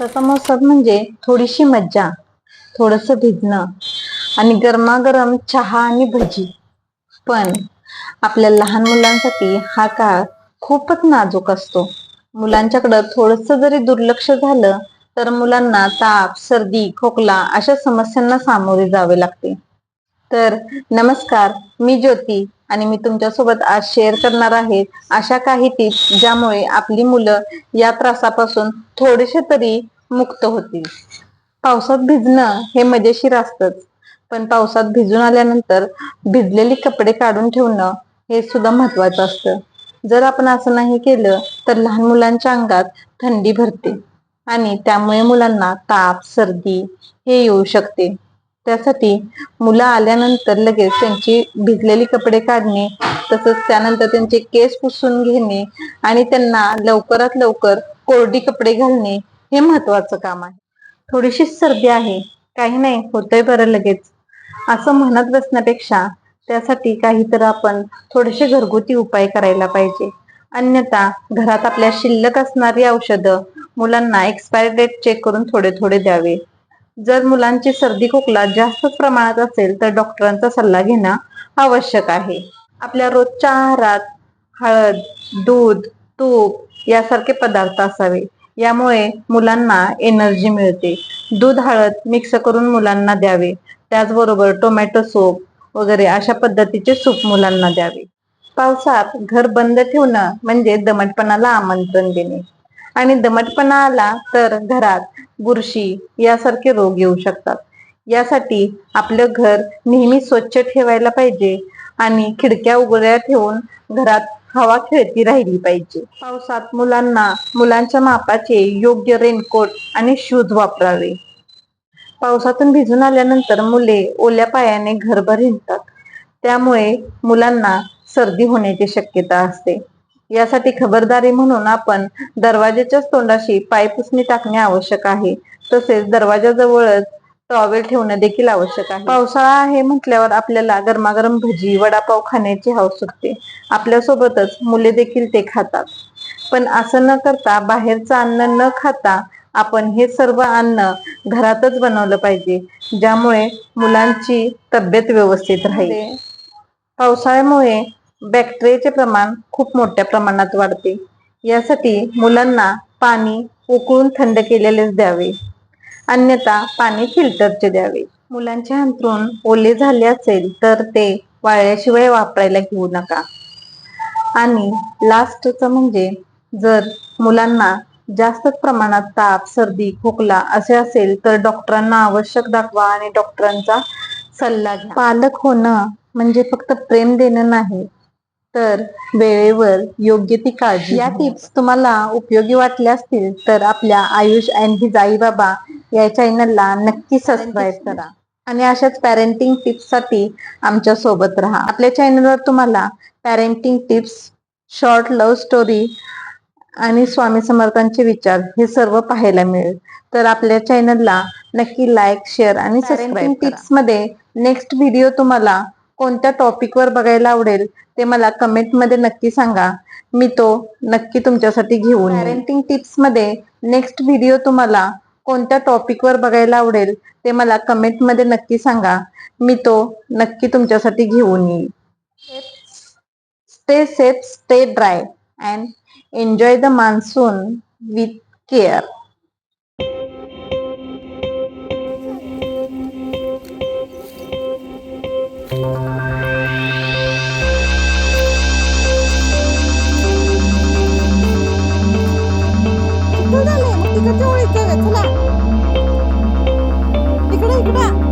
पावसाचा मौसम म्हणजे थोडीशी मज्जा थोडस भिजणं आणि गरमागरम चहा आणि भजी. पण आपल्या लहान मुलांसाठी हा काळ खूपच नाजूक असतो. मुलांच्याकडं थोडस जरी दुर्लक्ष झालं तर मुलांना ताप सर्दी खोकला अशा समस्यांना सामोरे जावे लागते. तर नमस्कार मी ज्योती आणि मी तुमच्यासोबत आज शेअर करणार आहे अशा काही टिप्स ज्यामुळे आपली मुलं या त्रासापासून थोडेसे तरी मुक्त होतील. पावसात भिजणं हे मजेशीर असतंच पण पावसात भिजून आल्यानंतर भिजलेली कपडे काढून ठेवणं हे सुद्धा महत्वाचं असतं. जर आपण असं नाही केलं तर लहान मुलांच्या अंगात थंडी भरते आणि त्यामुळे मुलांना ताप सर्दी हे येऊ शकते. त्यासाठी मुलं आल्यानंतर लगेच त्यांची भिजलेली कपडे काढणे तसंच त्यानंतर त्यांचे केस पुसून घेणे आणि त्यांना लवकरात लवकर कोरडी कपडे घालणे हे महत्वाचं काम आहे. थोडीशी सर्दी आहे काही नाही होतंय बरं लगेच. असं म्हणत बसण्यापेक्षा त्यासाठी काहीतरी आपण थोडेसे घरगुती उपाय करायला पाहिजे. अन्यथा घरात आपल्या शिल्लक असणारी औषधं मुलांना एक्सपायरी डेट चेक करून थोडे थोडे द्यावे. जर मुलांची सर्दी खोकला जास्त प्रमाणात असेल तर डॉक्टरांचा सल्ला घेणं आवश्यक आहे. आपल्या रोजच्या आहारात हळद दूध तूप यासारखे पदार्थ असावे. यामुळे मुलांना एनर्जी मिळते. दूध हळद मिक्स करून मुलांना द्यावे. त्याचबरोबर टोमॅटो सूप वगैरे अशा पद्धतीचे सूप मुलांना द्यावे. पावसात घर बंद ठेवणं म्हणजे दमटपणाला आमंत्रण देणे. आणि दमटपणा आला तर घरात बुरशी यासारखे रोग येऊ शकतात. यासाठी आपलं घर नेहमी स्वच्छ ठेवायला पाहिजे आणि खिडक्या उघड्या ठेवून घरात हवा खेळती राहिली पाहिजे. पावसात मुलांना मुलांच्या मापाचे योग्य रेनकोट आणि शूज वापरावे. पावसातून भिजून आल्यानंतर मुले ओल्या पायाने घरभर हिंडतात. त्यामुळे मुलांना सर्दी होण्याची शक्यता असते. यासाठी खबरदारी म्हणून आपण दरवाजाच्याच तोंडाशी पाय पुसणी टाकणे आवश्यक आहे. तसेच दरवाजाजवळच टॉवेल ठेवणं देखील आवश्यक आहे. पावसाळा आहे म्हटल्यावर आपल्याला गरमागरम भजी वडापाव खाण्याची हौस सुटते. आपल्यासोबतच मुले देखील ते खातात. पण असं न करता बाहेरचं अन्न न खाता आपण हे सर्व अन्न घरातच बनवलं पाहिजे ज्यामुळे मुलांची तब्येत व्यवस्थित राहील. पावसाळ्यामुळे बॅक्टेरियाचे प्रमाण खूप मोठ्या प्रमाणात वाढते. यासाठी मुलांना पाणी उकळून थंड केलेलेच द्यावे. अन्यथा पाणी फिल्टरचे द्यावे. मुलांचे अंथरूण ओले झाले असेल तर ते वाळल्याशिवाय वापरायला घेऊ नका. आणि लास्टचं म्हणजे जर मुलांना जास्त प्रमाणात ताप सर्दी खोकला असे असेल तर डॉक्टरांना आवश्यक दाखवा आणि डॉक्टरांचा सल्ला घ्या. पालक होणं म्हणजे फक्त प्रेम देणं नाही तर वेळेवर योग्य ती काळजी या टिप्स तुम्हाला उपयोगी वाटल्या असतील तर आपल्या आयुष अँड हिज आई बाबा या चॅनलला नक्की सबस्क्राईब करा. आणि अशाच पॅरेंटिंग टिप्ससाठी आमच्यासोबत राहा. आपल्या चॅनलवर तुम्हाला parenting tips short love story आणि स्वामी समर्थांचे विचार हे सर्व पाहायला मिळेल. तर आपल्या चॅनलला नक्की लाईक शेअर आणि सबस्क्राईब टिप्समध्ये नेक्स्ट व्हिडिओ तुम्हाला कोणत्या टॉपिकवर बघायला आवडेल ते मला कमेंटमध्ये नक्की सांगा. मी तो नक्की तुमच्यासाठी घेऊन पॅरेंटिंग टिप्समध्ये नेक्स्ट व्हिडिओ तुम्हाला कोणत्या टॉपिकवर बघायला आवडेल ते मला कमेंटमध्ये नक्की सांगा. मी तो नक्की तुमच्यासाठी घेऊन येईल stay safe stay dry and enjoy the monsoon with care किती झाले मग तिकडच्या ओळीत जाऊया चला इकडे इकडे